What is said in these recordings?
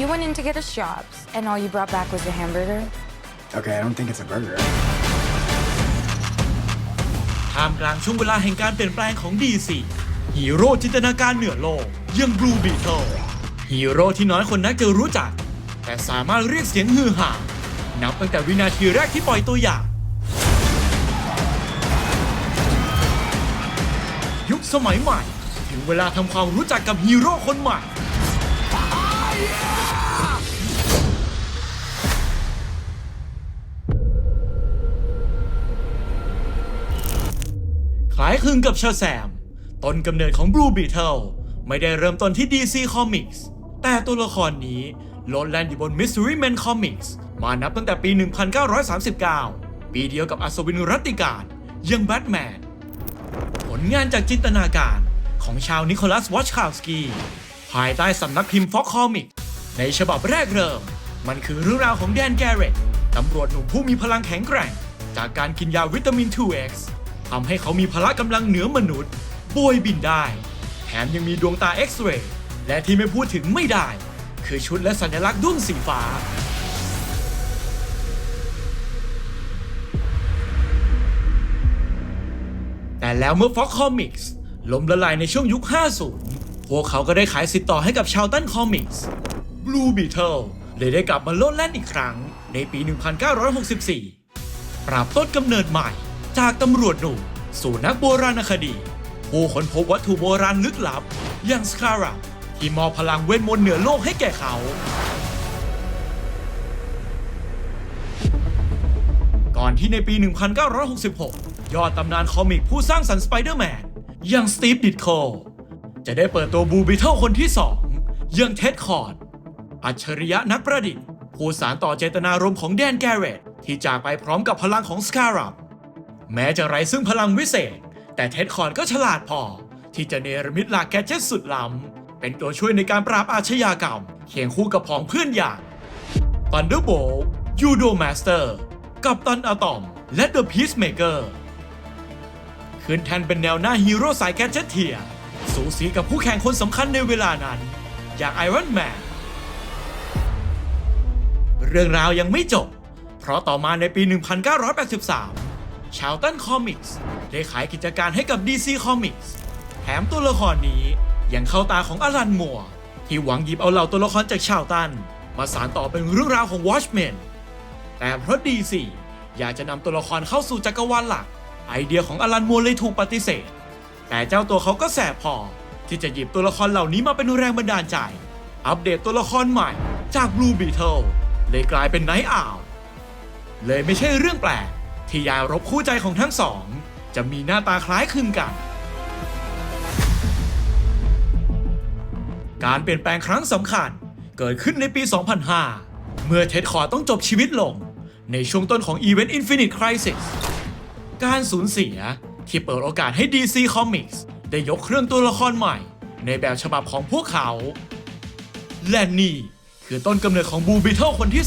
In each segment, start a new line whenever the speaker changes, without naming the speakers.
you went in to get us jobs, and all you brought back was a hamburger?
Okay, I don't think it's a burger.
ท่ามกลางช่วงเวลาแห่งการเปลี่ยนแปลงของ DC ฮีโร่จินตนาการเหนือโลกอยัง Blue Beetle ฮีโร่ที่น้อยคนนักจะรู้จัก แต่สามารถเรียกเสียงฮือฮานับตั้งแต่วินาทีแรกที่ปล่อยตัวอย่าง ยุคสมัยใหม่ ถึงเวลาทำความรู้จักกับฮีโร่คนใหม่ คล้ายคลึงกับเชาแซม ต้นกำเนิดของ Blue Beetle ไม่ได้เริ่มต้นที่ DC Comics แต่ตัวละครนี้โลดแล่นอยู่บน Mystery Men Comics มานับตั้งแต่ปี 1939 ปีเดียวกับอัศวินรัตติการยังแบทแมน ผลงานจากจินตนาการของชาวนิโคลัสวอชคาวสกี ภายใต้สำนักพิมพ์ฟ็อกคอมิก ในฉบับแรกเริ่ม มันคือเรื่องราวของแดนแกเรตตำรวจหนุ่มผู้มีพลังแข็งแกร่ง จากการกินยาวิตามิน 2X ทำให้เขามีพละกำลังเหนือมนุษย์โบยบินได้ แถมยังมีดวงตาเอ็กซเรย์และที่ไม่พูดถึงไม่ได้ คือชุดและสัญลักษณ์ด้วงสีฟ้าแต่แล้วเมื่อ Fox Comics ล้มละลายในช่วงยุค 50 พวกเขาก็ได้ขายสิทธิ์ต่อให้กับชาวตันคอมิกส์ Blue Beetle เลยได้กลับมาโลดแล่นอีกครั้งในปี 1964 ปรับต้นกำเนิดใหม่ จากตำรวจหนุ่มสู่นักโบราณคดี ผู้ค้นพบวัตถุโบราณลึกลับ อย่างสคาร่าที่มอบพลังเวทมนต์เหนือโลกให้แก่เขา ก่อนที่ในปี 1966 ยอดตำนานคอมิกผู้สร้างสรรค์สไปเดอร์แมนอย่างสตีฟดิทโค จะได้เปิดตัวบูบิเทิลคนที่2อย่างเท็ดคอร์ดอัจฉริยะนักประดิษฐ์ ผู้สารต่อเจตนารมณ์ของแดนแกเรตที่จากไปพร้อมกับพลังของสคารับแม้จะไร้ซึ่งพลังวิเศษ แต่เท็ดคอร์ดก็ฉลาดพอ ที่จะเนรมิตหลักแกเจ็ตสุดล้ำ เป็นตัวช่วยในการปราบอาชญากรรมเคียงคู่กับผองเพื่อนอย่าง Thunderbolt Judo Master กับตันอะตอม และ The Peacemaker ขึ้นแทนเป็นแนวหน้าฮีโร่สายแกเจ็ตเทียร์ สูสีกับผู้แข่งคนสำคัญในเวลานั้น อย่างไอรอนแมนเรื่องราวยังไม่จบ เพราะต่อมาในปี 1983 ชาวตันคอมิกส์ได้ขายกิจการให้กับ DC Comics แถมตัวละครนี้ยังเข้าตาของอลันมัวร์ที่หวังหยิบเอาเหล่าตัวละครจากชาวตัน มาสานต่อเป็นเรื่องราวของ Watchmen แต่เพราะ DC อยากจะนำตัวละครเข้าสู่จักรวาลหลัก ไอเดียของอลันมัวร์เลยถูกปฏิเสธ แต่เจ้าตัวเขาก็แสบพอ ที่จะหยิบตัวละครเหล่านี้มาเป็นแรงบันดาลใจ อัปเดตตัวละครใหม่จาก Blue Beetle เลยกลายเป็น Night Owl เลยไม่ใช่เรื่องแปลก ที่ยายรบคู่ใจของทั้งสอง จะมีหน้าตาคล้ายคลึงกัน การเปลี่ยนแปลงครั้งสำคัญเกิดขึ้นในปี 2005 เมื่อเท็ดคอร์ต้องจบชีวิตลง ในช่วงต้นของอีเวนต์ Infinite Crisis การสูญเสีย ที่เปิดโอกาสให้ DC Comics ได้ยกเครื่องตัวละครใหม่ ในแบบฉบับของพวกเขา และนี่คือต้นกำเนิดของบูบิเทิลคนที่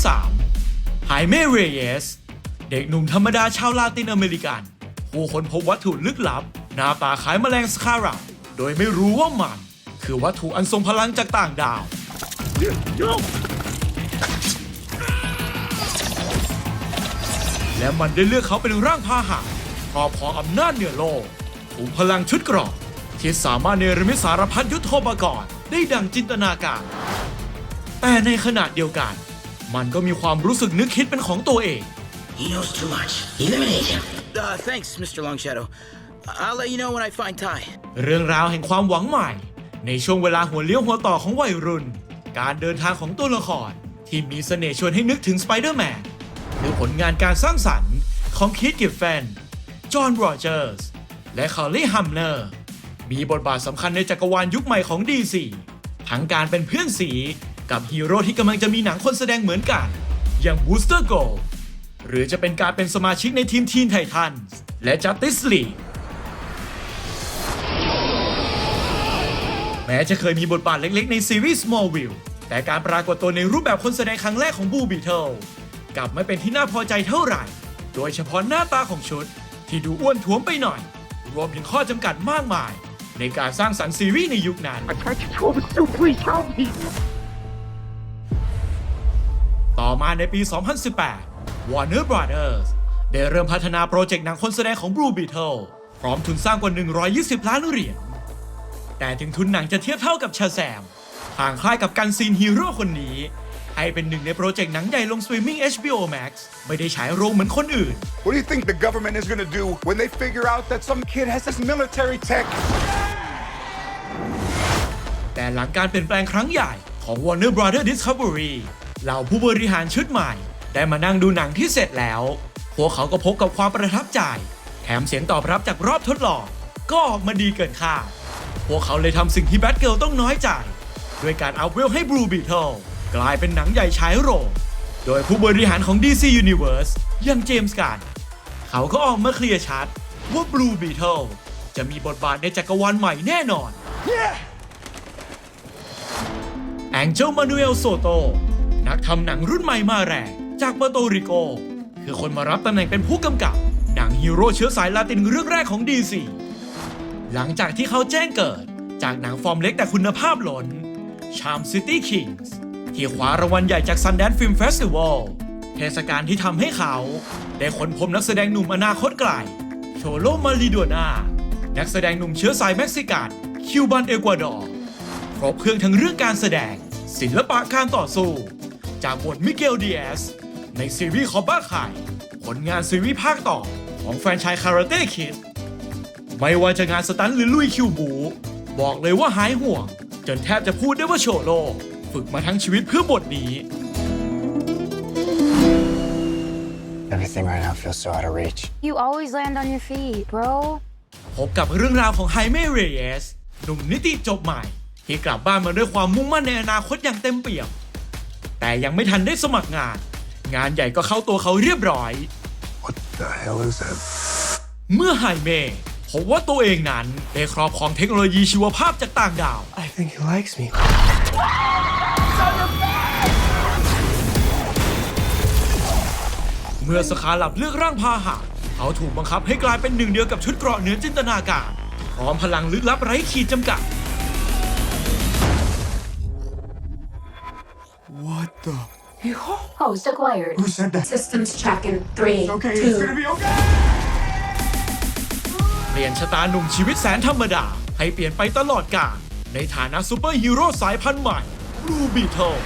3ไฮเมเรเยส เด็กหนุ่มธรรมดาชาวลาตินอเมริกัน ผู้ค้นพบวัตถุลึกลับ หน้าตาคล้ายแมลงสคาราโดยไม่รู้ว่ามัน คือวัตถุอันทรงพลังจากต่างดาว และมันได้เลือกเขาเป็นร่างพาหะ ครอบครองอำนาจเหนือโลกถุงพลังชุดเกรอบที่สามารถเนรมิตสารพัดยุทโธปกรณ์ได้ดังจินตนาการ แต่ในขณะเดียวกัน มันก็มีความรู้สึกนึกคิดเป็นของตัวเอง
He knows too much. Eliminate him.
Uh, thanks, Mr. Longshadow. I'll let you know when I find Ty.
เรื่องราวแห่งความหวังใหม่ ในช่วงเวลาหัวเลี้ยวหัวต่อของวัยรุ่น การเดินทางของตัวละคร ที่มีเสน่ห์ชวนให้นึกถึงสไปเดอร์แมนคือผลงานการสร้างสรรค์ของคีตกิฟแฟน จอห์นโรเจอร์ส และคาร์ลีฮัมเนอร์ มีบทบาทสำคัญในจักรวาลยุคใหม่ของ DC ทั้งการเป็นเพื่อนสีกับฮีโร่ที่กำลังจะมีหนังคนแสดงเหมือนกัน อย่าง Booster Gold หรือจะเป็นการเป็นสมาชิกในทีมทีนไททันและ Justice League แม้จะเคยมีบทบาทเล็กๆ ในซีรีส์ Smallville แต่การปรากฏตัวในรูปแบบคนแสดงครั้งแรกของบูบีเทิลกลับไม่เป็นที่น่าพอใจเท่าไหร่ โดยเฉพาะหน้าตาของชุด ที่ดูอ้วนท้วมไปหน่อย รวมถึงข้อจำกัดมากมาย ในการสร้างสรรค์ซีรีส์ในยุคนั้น ต่อมาในปี 2018 Warner Brothers ได้เริ่มพัฒนาโปรเจกต์หนังคนแสดงของ Blue Beetle พร้อมทุนสร้างกว่า 120 ล้านเหรียญ แต่ถึงทุนหนังจะเทียบเท่ากับชาแซม ทางคล้ายกับกันซีนฮีโร่คนนี้ ให้เป็นหนึ่งในโปรเจกต์หนังใหญ่ลงสตรีมมิ่ง HBO Max ไม่ได้ฉายโรงเหมือนคนอื่น
What do you think the government is gonna do when they figure out that some kid has this military tech?
แต่หลังการเปลี่ยนแปลงครั้งใหญ่ของ Warner Brother Discovery เหล่าผู้บริหารชุดใหม่ ได้มานั่งดูหนังที่เสร็จแล้ว พวกเขาก็พบกับความประทับใจ แถมเสียงตอบรับจากรอบทดลอง ก็ออกมาดีเกินคาด พวกเขาเลยทำสิ่งที่แบทเกิลต้องน้อยใจ ด้วยการอัพเวลให้ Blue Beetle กลายเป็นหนังใหญ่ฉายโรง โดยผู้บริหารของ DC Universe อย่างเจมส์กันเขาก็ออกมาเคลียร์ชัด ว่า Blue Beetle จะมีบทบาทในจักรวาลใหม่แน่นอนแองเจลมานูเอลโซโต นักทำหนังรุ่นใหม่มาแรงจากเปอร์โตริโก คือคนมารับตำแหน่งเป็นผู้กำกับ หนังฮีโร่เชื้อสายลาตินเรื่องแรกของ DC หลังจากที่เขาแจ้งเกิดจากหนังฟอร์มเล็กแต่คุณภาพล้น Charm City Kings ที่คว้ารางวัลใหญ่จาก Sundance Film Festival เทศกาลที่ทำให้เขา ได้ค้นพบนักแสดงหนุ่มอนาคตไกลโชโลมาริโดนานักแสดงหนุ่มเชื้อสายเม็กซิกัน คิวบันเอกวาดอร์ครบเครื่องทั้งเรื่องการแสดง ศิลปะการต่อสู้ จากบทมิเกลดีเอสในซีรีส์คอบ้าไข่ผลงานซีรีส์ภาคต่อของแฟนชส์คาราเต้คิดไม่ว่าจะงานสตันหรือลุยคิวบู บอกเลยว่าหายห่วง จนแทบจะพูดได้ว่าโชโล ฝึกมาทั้งชีวิตเพื่อบทนี้
Everything right now feels so out of reach.
You always land on your feet, bro.
พบกับเรื่องราวของไฮเมเรเยสหนุ่มนิติจบใหม่ ที่กลับบ้านมาด้วยความมุ่งมั่นในอนาคตอย่างเต็มเปี่ยม แต่ยังไม่ทันได้สมัครงาน งานใหญ่ก็เข้าตัวเขาเรียบร้อย
What the hell is that?
เมื่อไฮเม พบว่าตัวเองนั้นได้ครอบครองเทคโนโลยีชีวภาพจากต่างดาว
I think he likes me.
เมื่อสคาลับเลือกร่างพาหะเขาถูกบังคับให้กลายเป็นหนึ่งเดียวกับชุดเกราะเหนือจินตนาการ พร้อมพลังลึกลับไร้ขีดจำกัด
What the?
Host acquired.
Who said that?
Systems check in three,
Okay,
two,
it's gonna be okay.
เปลี่ยนชะตาหนุ่มชีวิตแสนธรรมดา ให้เปลี่ยนไปตลอดกาลในฐานะซูเปอร์ฮีโร่สายพันธุ์ใหม่ Blue Beetle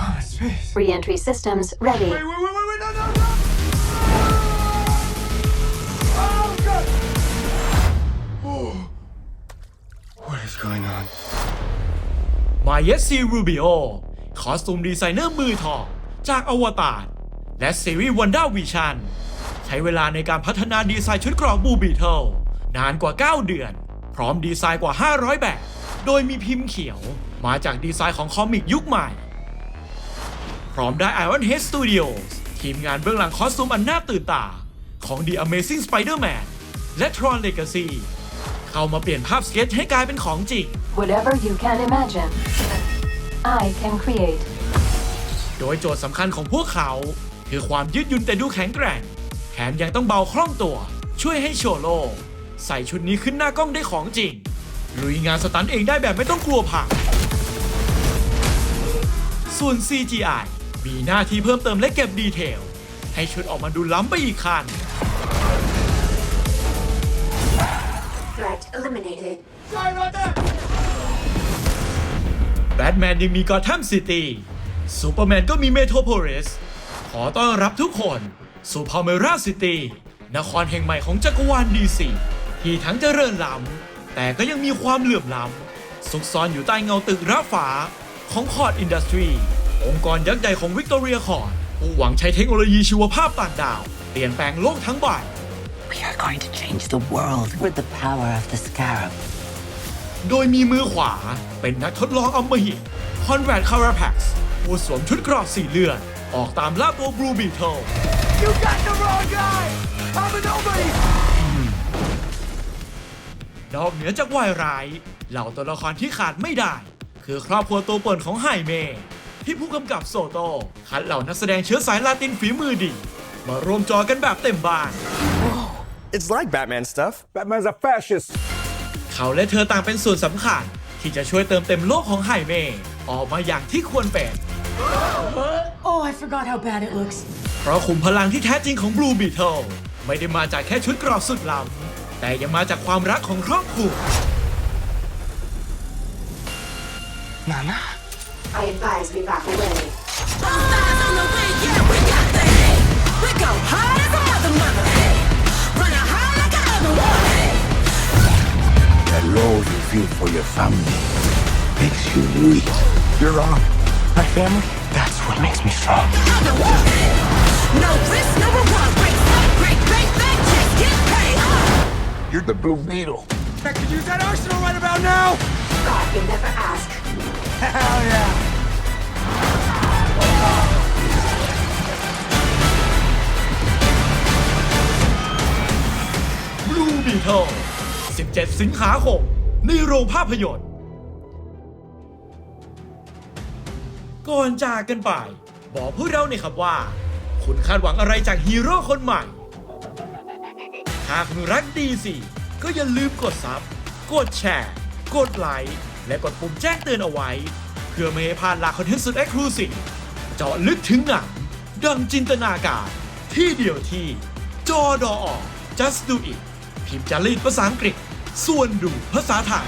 Oh, space.
re-entry systems ready.
Wait, wait, wait, wait, wait, no, no, no! Oh, God! Oh. What is going on?
มาเยสซีรูบิโอคอสตูมดีไซเนอร์มือทองจากอวตารและซีรีส์วันด้าวิชัน ใช้เวลาในการพัฒนาดีไซน์ชุดเกราะบูบีเทิลนานกว่า 9 เดือน พร้อมดีไซน์กว่า 500 แบบ โดยมีพิมพ์เขียวมาจากดีไซน์ของคอมิกยุคใหม่ พร้อมได้ Iron Head Studios ทีมงานเบื้องหลังคอสตูมอันน่าตื่นตา ของ The Amazing Spider-Man และ Tron Legacy เข้ามาเปลี่ยนภาพสเก็ตให้กลายเป็นของจริง
Whatever you can imagine, I can create.
โดยโจทย์สำคัญของพวกเขา คือความยืดหยุ่นแต่ดูแข็งแกร่งแถ มยังต้องเบาคล่องตัว ช่วยให้โชโล ใส่ชุดนี้ขึ้นหน้ากล้องได้ของจริงลุยงานสตันท์เองได้แบบไม่ต้องกลัวผักส่วน CGI มีหน้าที่เพิ่มเติมและเก็บดีเทล ให้ชุดออกมาดูล้ำไปอีกขั้น
Threat eliminated.
แบทแมนยังมีกอ t แ a มซิตี้ซูเปอร์แมนก็มีเมโทรโพลิสขอต้อนรับทุกคน สู่พาเมราซิตี้นครแห่งใหม่ของจักรวาลดีซีที่ทั้งเจริญล้ำแต่ก็ยังมีความเหลื่อมล้ำซุกซ่อนอยู่ใต้เงาตึกระฟ้าของคอร์ดอินดัสทรีองค์กรยักษ์ใหญ่ของวิกตอเรียคอร์ดผู้หวังใช้เทคโนโลยีชีวภาพต่างดาว เปลี่ยนแปลงโลกทั้งใบ
We are going to change the world with the power of the scarab.
โดยมีมือขวาเป็นนักทดลองอำมหิตคอนแรดคาราแพ็กซ์ผู้สวมชุดเกราะสีเลือด ออกตามล่าตัวบลูบีเทิล
You got the wrong guy! I'm a nobody!
นอกเหนือจากวายร้ายเหล่าตัวละครที่ขาดไม่ได้ คือครอบครัวตัวเปิ่นของไฮเมที่ผู้กำกับโซโตคัดเหล่านักแสดงเชื้อสายลาตินฝีมือดี มารวมจอกันแบบเต็มบ้าน
It's like Batman stuff.
Batman's a fascist.
เขาและเธอต่างเป็นส่วนสำคัญ ที่จะช่วยเติมเต็มโลกของไฮเมออกมาอย่างที่ควรเป็น
Oh, I forgot how bad it looks.
เพราะขุมพลังที่แท้จริงของ Blue Beetle ไม่ได้มาจากแค่ชุดเกรอบสุดล้ำแต่ยังมาจากความรักของครอบครัว
Nana?
I advise we back away.
That love you feel for your family makes you weak. You're wrong. My family, that's what makes me strong. You're the Blue Beetle. I could use that arsenal right about now!
God, you never ask.
Hell yeah!
Blue Beetle 17 สิงหาคมในโรงภาพยนตร์ ก่อนจากกันไป บอกพวกเราหน่อยครับว่า คุณคาดหวังอะไรจากฮีโร่คนใหม่ หากคุณรักดีสิก็อย่าลืมกดซับ กดแชร์ กดไลค์ และกดปุ่มแจ้งเตือนเอาไว้ เพื่อไม่ให้พลาดหลากคอนเทนต์สุดเอ็กซ์คลูซีฟเจาะลึกถึงหนังดังจินตนาการ ที่เดียวที่ จอดออ just do it พิมพ์จารีตภาษาอังกฤษ ส่วนดูภาษาไทย